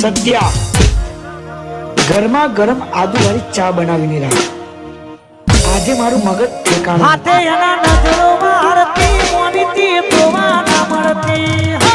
સત્યા ગરમા ગરમ આદુવાળી ચા બનાવીને રાખ. આજે મારું મગજ ઠેકાણું હાથે એના નજરોમાં આરતી, મોનીતી જોવા ના મળતી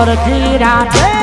મોરજી રાધે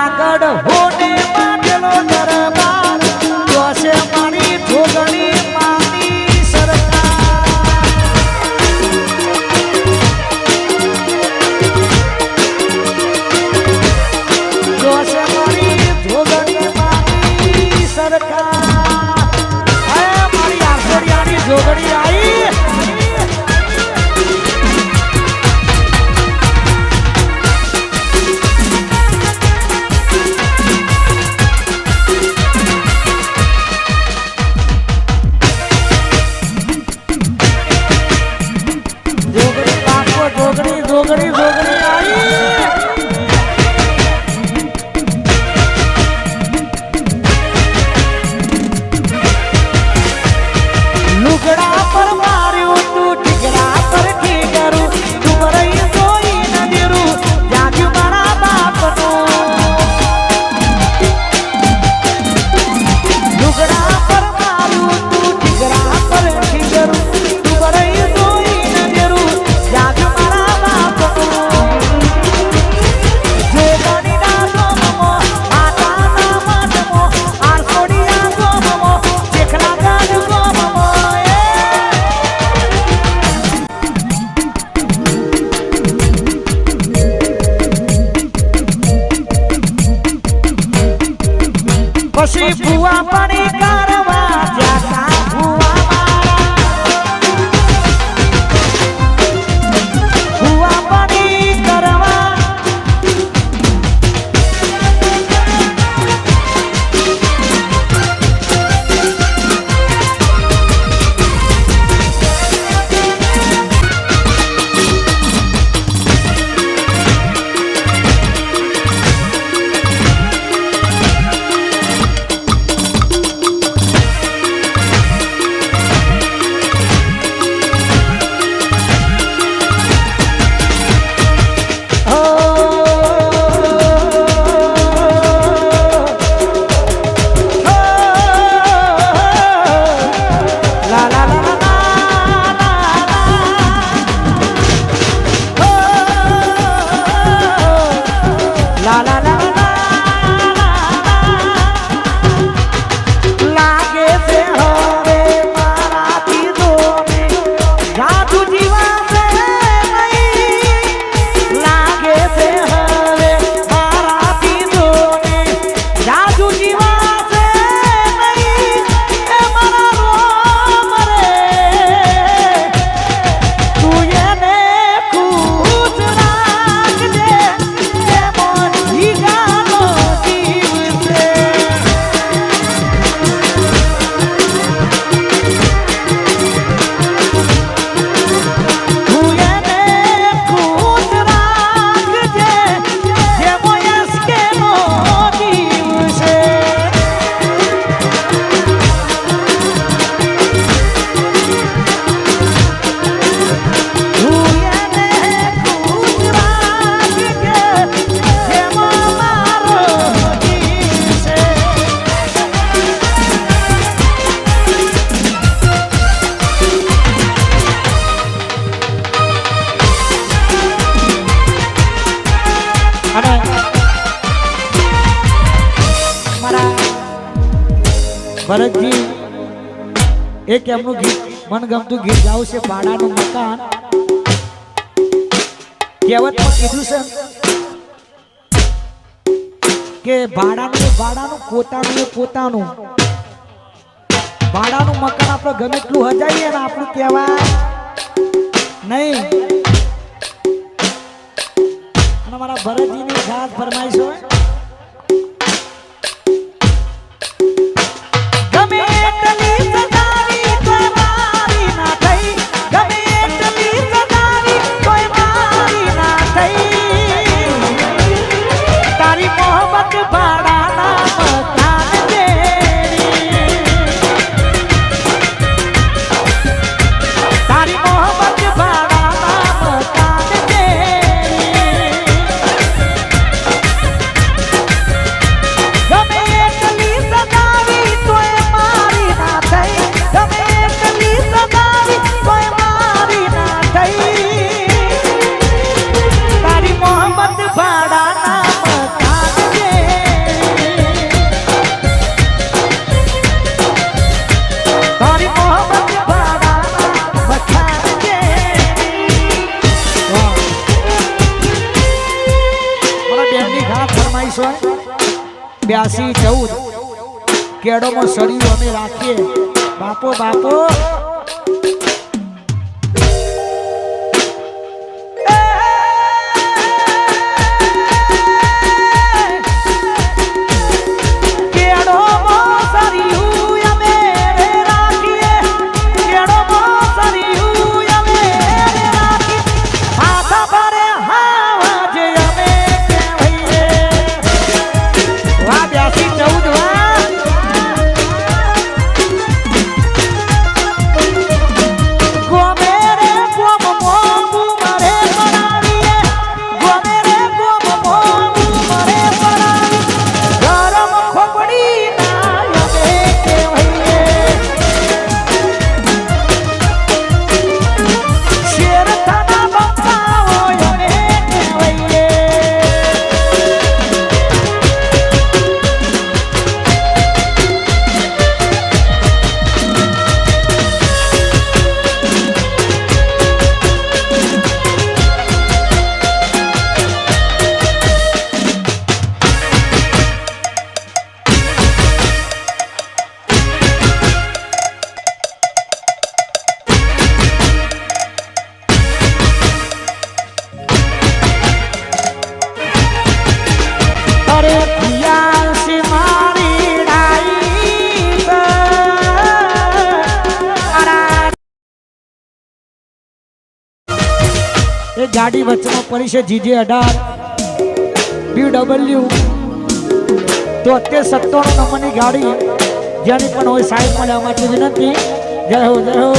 આગળ હોડે એક એમનું ગીત? મનગમતું ગીત ગાવું છે ભાડાનું મકાન. કહેવતમાં કીધું છે. કે ભાડાનું ભાડાનું, પોતાનું પોતાનું. ભાડાનું મકાન આપણે ગમે એટલું હજાઈએ ને આપણું કહેવાય નહીં. અને મારા ભરતજીની ખાસ ફરમાઈશ બ્યાસી ચૌદ. કેડોમાં સળિયું અમે રાખીએ. બાપો બાપો. ગાડી વચ્ચેમાં પડી જીજે અઢાર. બી ડબલ્યુ અત્યારે સત્તાણું નંબરની ગાડી જેની પણ હોય સાહેબ મળે અમારી વિનંતી. જય હો જય હો.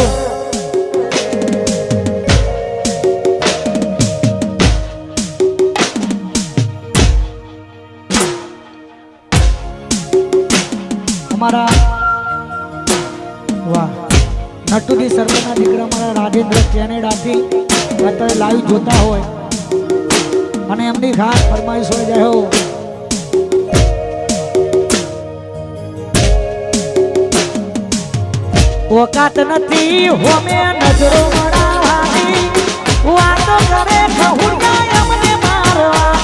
વાહ, નટુજી સર્વના દીકરા મારા રાજેન્દ્ર કેનેડાથી. અત્યારે લાઈવ જોતા હોય. અને એમની ખાસ ફરમાઈશ હોય જાય ઓકાત નથી, હોમે નજરો મડાવાની વાતો કરે મારવાની.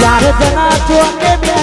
ચાર જણા ચોકે બેહી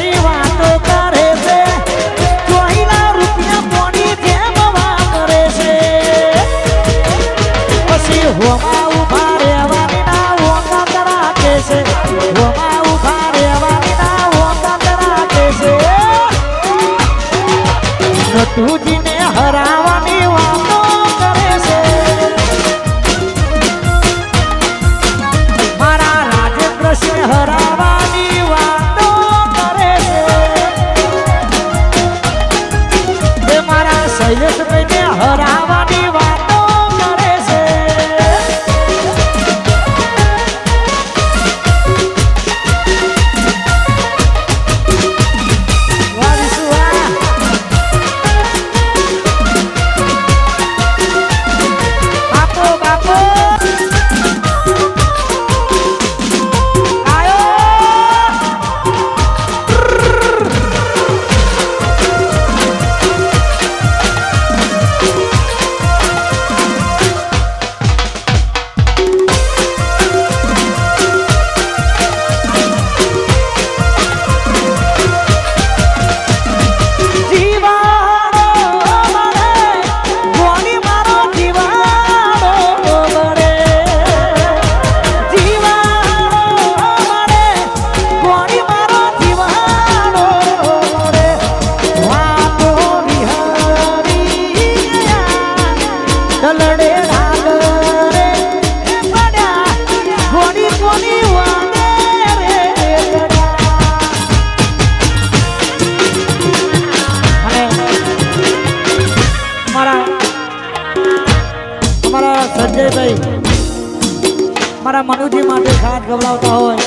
ગવડાવતા હોય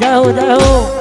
જય હો જય હો